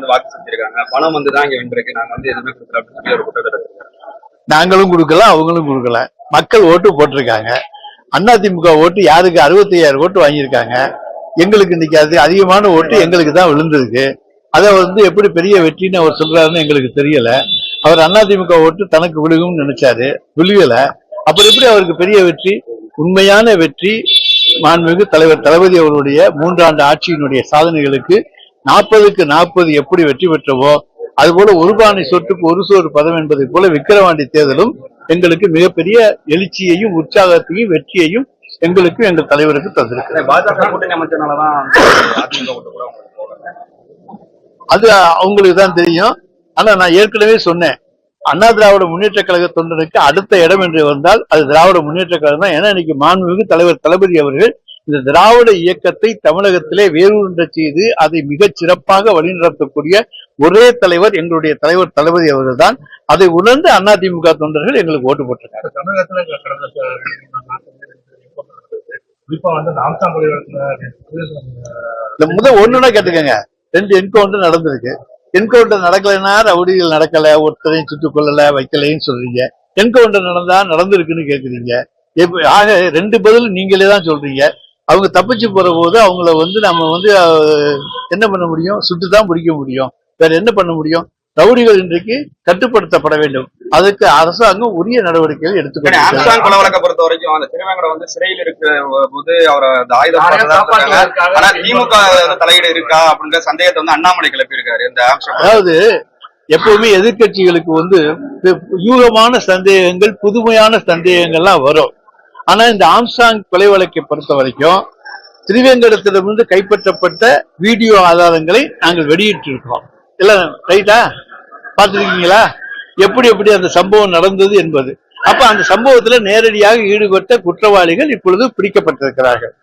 வந்து வாக்கு செஞ்சிருக்காங்க. பணம் வந்து தான் இங்க வென்றிருக்கு நாங்க வந்து எதுவுமே கொடுக்கல அப்படின்னு சொல்லி ஒரு குற்றத்தை நாங்களும் கொடுக்கல அவங்களும் கொடுக்கல. மக்கள் ஓட்டு போட்டிருக்காங்க. அதிமுக ஓட்டு யாருக்கு அறுபத்தி ஐயாயிரம் ஓட்டு வாங்கியிருக்காங்க. எங்களுக்கு இன்னைக்கு அது அதிகமான ஓட்டு எங்களுக்கு தான் விழுந்திருக்கு. அதை வந்து எப்படி பெரிய வெற்றின்னு அவர் சொல்றாருன்னு எங்களுக்கு தெரியல. அவர் அதிமுக ஓட்டு தனக்கு விழுகும்னு நினைச்சாரு. விழுகல. அப்புறம் எப்படி அவருக்கு பெரிய வெற்றி? உண்மையான வெற்றி. மாண்புமிகு தலைவர் தளபதி அவருடைய மூன்றாண்டு ஆட்சியினுடைய சாதனைகளுக்கு நாற்பதுக்கு நாற்பது எப்படி வெற்றி பெற்றவோ அதுபோல ஒரு பானை சொட்டுக்கு ஒரு சோறு பதம் என்பதை போல விக்கிரவாண்டி தேர்தலும் எங்களுக்கு மிகப்பெரிய எழுச்சியையும் உற்சாகத்தையும் வெற்றியையும் எங்களுக்கு எங்கள் தலைவருக்கு தந்திருக்கு. பாஜக கூட்டணி அமைச்சனாலதான் அது அவங்களுக்கு தான் தெரியும். ஆனா நான் ஏற்கனவே சொன்னேன். அண்ணா திராவிட முன்னேற்ற கழக தொண்டனுக்கு அடுத்த இடம் என்று வந்தால் அது திராவிட முன்னேற்ற கழகம் தான். ஏன்னா இன்னைக்கு மாண்புமிகு தலைவர் தளபதி அவர்கள் இந்த திராவிட இயக்கத்தை தமிழகத்திலே வேரூன்ற செய்து அதை மிகச் சிறப்பாக வழிநடத்தக்கூடிய ஒரே தலைவர் எங்களுடைய தலைவர் தளபதி அவர்கள் தான் அதை உணர்ந்து அதிமுக தொண்டர்கள் எங்களுக்கு ஓட்டு போட்டிருக்காங்க. தமிழகத்துல கடந்த ச- குறிப்பா வந்து இந்த ஆம்சாங் பள்ளிக்கூடத்துல இந்த முத ஒண்ணுன்னா கேட்டுக்கங்க. ரெண்டு என்கவுண்டர் நடந்திருக்கு. என்கவுண்டர் நடக்கலைன்னா ரவுடிகள் நடக்கல ஒருத்தரையும் சுட்டுக் கொள்ளல வைக்கலைன்னு சொல்றீங்க. என்கவுண்டர் நடந்தா நடந்திருக்குன்னு கேக்குறீங்க. ஆக ரெண்டு பதில் நீங்களே தான் சொல்றீங்க. அவங்க தப்பிச்சு போற போது அவங்கள வந்து நம்ம வந்து என்ன பண்ண முடியும்? சுட்டு தான் பிடிக்க முடியும். வேற என்ன பண்ண முடியும்? ரவுடிகள் இன்றைக்கு கட்டுப்படுத்தப்பட வேண்டும். அதுக்கு அரசாங்கம் உரிய நடவடிக்கைகள் எடுத்துக்கணும் ஆம்ஸ்டாங் கொலை வழக்கை பொறுத்த வரைக்கும் அந்த திருவேங்கட வந்து சிறையில் இருக்கிற போது அவரை அந்த ஆயுதம் ஆனா திமுக தலையீடு இருக்கா அப்படின்ற சந்தேகத்தை வந்து அண்ணாமலை கிளப்பி இருக்காரு இந்த ஆம்ஸ்டாங் அதாவது எப்பவுமே எதிர்க்கட்சிகளுக்கு வந்து யூகமான சந்தேகங்கள் புதுமையான சந்தேகங்கள்லாம் வரும். ஆனா இந்த ஆம்சாங் கொலை வழக்கை பொறுத்த வரைக்கும் திருவேங்கடத்திலிருந்து கைப்பற்றப்பட்ட வீடியோ ஆதாரங்களை நாங்கள் வெளியிட்டிருக்கிறோம். இல்ல ரைட்டா? பார்த்துருக்கீங்களா? எப்படி எப்படி அந்த சம்பவம் நடந்தது என்பது. அப்ப அந்த சம்பவத்துல நேரடியாக ஈடுபட்ட குற்றவாளிகள் இப்பொழுது பிடிக்கப்பட்டிருக்கிறார்கள்.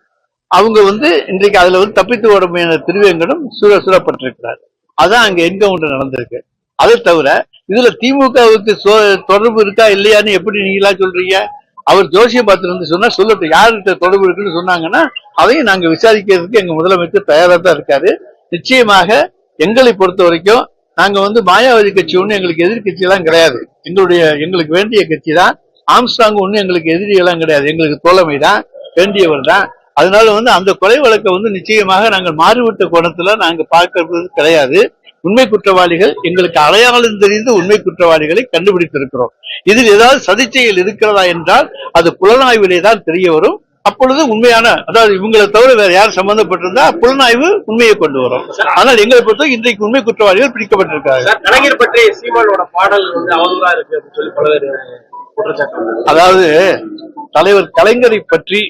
அவங்க வந்து இன்றைக்கு அதுல வந்து தப்பித்து ஓட முயன்ற திருவேங்கடம் சுர சுரப்பட்டிருக்கிறார் அதான் அங்க என்கவுண்டர் நடந்திருக்கு. அதை தவிர இதுல திமுகவுக்கு தொடர்பு இருக்கா இல்லையான்னு எப்படி நீங்களா சொல்றீங்க? அவர் ஜோசிய பார்த்துட்டு வந்து சொன்னா சொல்லட்டும். யார்கிட்ட தொடர்பு இருக்குன்னு சொன்னாங்கன்னா அதையும் நாங்க விசாரிக்கிறதுக்கு எங்க முதலமைச்சர் தயாரா தான் இருக்காரு. நிச்சயமாக எங்களை பொறுத்த வரைக்கும் நாங்க வந்து மாயாவதி கட்சி ஒண்ணு எங்களுக்கு எதிர்கட்சி எல்லாம் கிடையாது. எங்களுடைய எங்களுக்கு வேண்டிய கட்சி தான். ஆம்ஸ்டாங் ஒண்ணு எங்களுக்கு எதிரி எல்லாம் கிடையாது. எங்களுக்கு தோழமை தான் வேண்டியவர் தான். அதனால வந்து அந்த கொலை வழக்கை வந்து நிச்சயமாக நாங்கள் மாறுபட்ட கோணத்துல நாங்க பார்க்கறது கிடையாது. உண்மை குற்றவாளிகள் எங்களுக்கு அடையாளம் தெரிந்து உண்மை குற்றவாளிகளை கண்டுபிடித்திருக்கிறோம். இதில் ஏதாவது சதிச்செயல் இருக்கிறதா என்றால் அது புலனாய்விலே தான் தெரிய வரும். அப்பொழுது உண்மையான அதாவது இவங்களை தவிர வேற யார் சம்பந்தப்பட்டிருந்தா புலனாய்வு உண்மையை கொண்டு வரும். ஆனால் எங்களை பொறுத்த இன்றைக்கு உண்மை குற்றவாளிகள் பிடிக்கப்பட்டிருக்காங்க. கலைஞர் பற்றி சீமானோட பாடல் வந்து அவதூறா இருக்கு அப்படின்னு சொல்லி அதாவது தலைவர் கலைஞரை பற்றி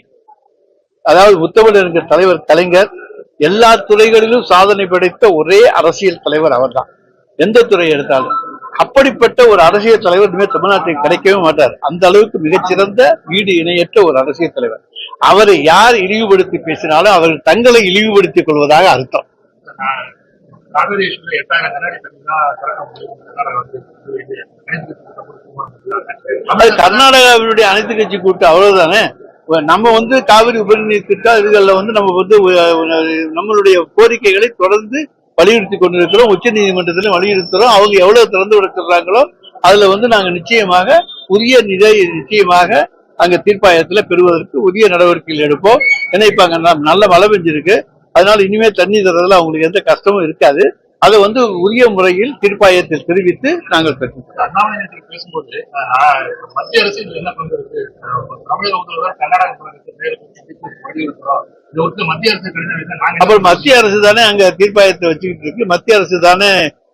அதாவது முத்தமிழ் என்கிற தலைவர் கலைஞர் எல்லா துறைகளிலும் சாதனை படைத்த ஒரே அரசியல் தலைவர் அவர்தான். எந்த துறை எடுத்தாலும். அப்படிப்பட்ட ஒரு அரசியல் தலைவர் இனிமேல் தமிழ்நாட்டில் கிடைக்கவே மாட்டார். அந்த அளவுக்கு மிகச்சிறந்த வீடு இணையற்ற ஒரு அரசியல் தலைவர். அவரை யார் இழிவுபடுத்தி பேசினாலும் அவர்கள் தங்களை இழிவுபடுத்திக் கொள்வதாக அர்த்தம். அது கர்நாடகாவினுடைய அனைத்து கட்சி கூட்டம் அவ்வளவுதானே? நம்ம வந்து காவிரி உபரிநீர் திட்ட இதுகளில் வந்து நம்ம வந்து நம்மளுடைய கோரிக்கைகளை தொடர்ந்து வலியுறுத்தி கொண்டிருக்கிறோம். உச்ச நீதிமன்றத்திலும் வலியுறுத்துறோம். அவங்க எவ்வளவு திறந்து விடுக்கிறாங்களோ அதுல வந்து நாங்க நிச்சயமாக உரிய நிதை நிச்சயமாக அங்க தீர்ப்பாயத்துல பெறுவதற்கு உரிய நடவடிக்கைகள் எடுப்போம். ஏன்னா இப்ப அங்க ந- நல்ல மழை பெஞ்சிருக்கு. அதனால இனிமே தண்ணி தர்றதுல அவங்களுக்கு எந்த கஷ்டமும் இருக்காது. அதை வந்து உரிய முறையில் தீர்ப்பாயத்தில் தெரிவித்து நாங்கள் பேசும்போது மத்திய அரசு என்ன அப்புறம் மத்திய அரசு தானே அங்க தீர்ப்பாயத்தை வச்சுக்கிட்டு இருக்கு. மத்திய அரசு தானே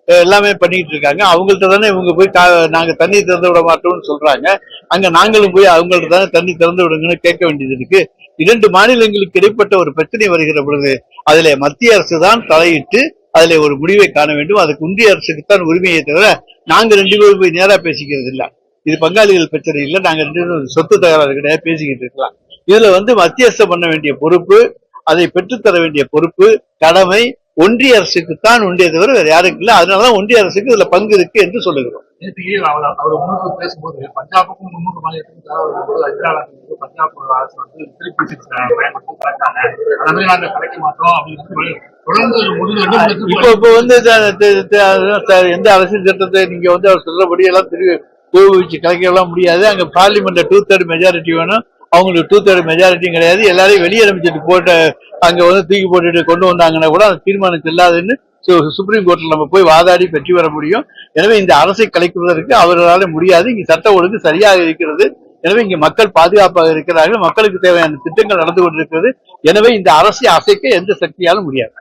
எல்லாமே பண்ணிட்டு இருக்காங்க. அவங்கள்ட்ட தானே இவங்க போய் நாங்க தண்ணி திறந்து விட மாட்டோம்னு சொல்றாங்க. அங்க நாங்களும் போய் அவங்கள்ட்ட தானே தண்ணி திறந்து விடுங்கன்னு கேட்க வேண்டியது இருக்கு. இரண்டு மாநிலங்களுக்கு இடைப்பட்ட ஒரு பிரச்சனை வருகிற பொழுது அதிலே மத்திய அரசு தான் தலையிட்டு அதில் ஒரு முடிவை காண வேண்டும். அதுக்கு இந்திய அரசுக்கு தான் உரிமையை தவிர நாங்க ரெண்டு பேரும் போய் நேரா பேசிக்கிறது இல்ல. இது பங்காளிகள் பிரச்சனை இல்ல. நாங்க ரெண்டு பேரும் சொத்து தகராறு கிடையாது பேசிக்கிட்டு இருக்கலாம். இதுல வந்து மத்தியஸ்தம் பண்ண வேண்டிய பொறுப்பு அதை பெற்றுத்தர வேண்டிய பொறுப்பு கடமை ஒன்றிய அரசுக்கு தான் உண்டிய தவிர வேற யாருக்கு இல்லை. அதனாலதான் ஒன்றிய அரசுக்கு இதுல பங்கு இருக்கு என்று சொல்லுகிறோம். பேசும்போது பஞ்சாபுக்கும் முன்னூறு மாநிலத்துக்கும் பஞ்சாப் அரசு வந்து திருப்பி மாட்டோம் அப்படின்னு இப்போ இப்போ வந்து எந்த அரசியல் சட்டத்தை நீங்க வந்து அவர் சொல்றபடி எல்லாம் உபயோகிச்சு கலைக்கலாம் முடியாது. அங்க பார்லிமெண்ட்ல டூ தேர்ட் மெஜாரிட்டி வேணும். அவங்களுக்கு டூ தேர்ட் மெஜாரிட்டியும் கிடையாது. எல்லாரையும் வெளியே அனுப்பிச்சிட்டு போட்டு அங்க வந்து தூக்கி போட்டுட்டு கொண்டு வந்தாங்கன்னா கூட அந்த தீர்மானம் செல்லாதுன்னு சுப்ரீம் கோர்ட்ல நம்ம போய் வாதாடி வெற்றி பெற முடியும். எனவே இந்த அரசை கலைக்குவதற்கு அவர்களால முடியாது. இங்க சட்ட ஒழுங்கு சரியாக இருக்கிறது. எனவே இங்க மக்கள் பாதுகாப்பாக இருக்கிறார்கள். மக்களுக்கு தேவையான திட்டங்கள் நடந்து கொண்டிருக்கிறது. எனவே இந்த அரசை அசைக்க எந்த சக்தியாலும் முடியாது.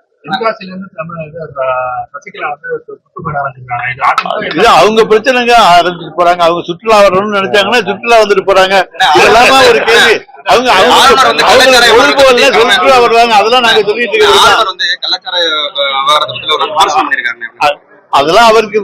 இது, அவங்க பிரச்சனைங்க ஆரம்பிச்சுட்டு போறாங்க. அவங்க சுற்றுலா வரணும்னு நினைச்சாங்கன்னா சுற்றுலா வந்துட்டு போறாங்க. இதெல்லாமா ஒரு கேள்வி. அவங்க அவங்க சுற்றுலா வருவாங்க. அதெல்லாம் நாங்க சொல்லிட்டு பண்ணியிருக்காரு அதெல்லாம் அவருக்கு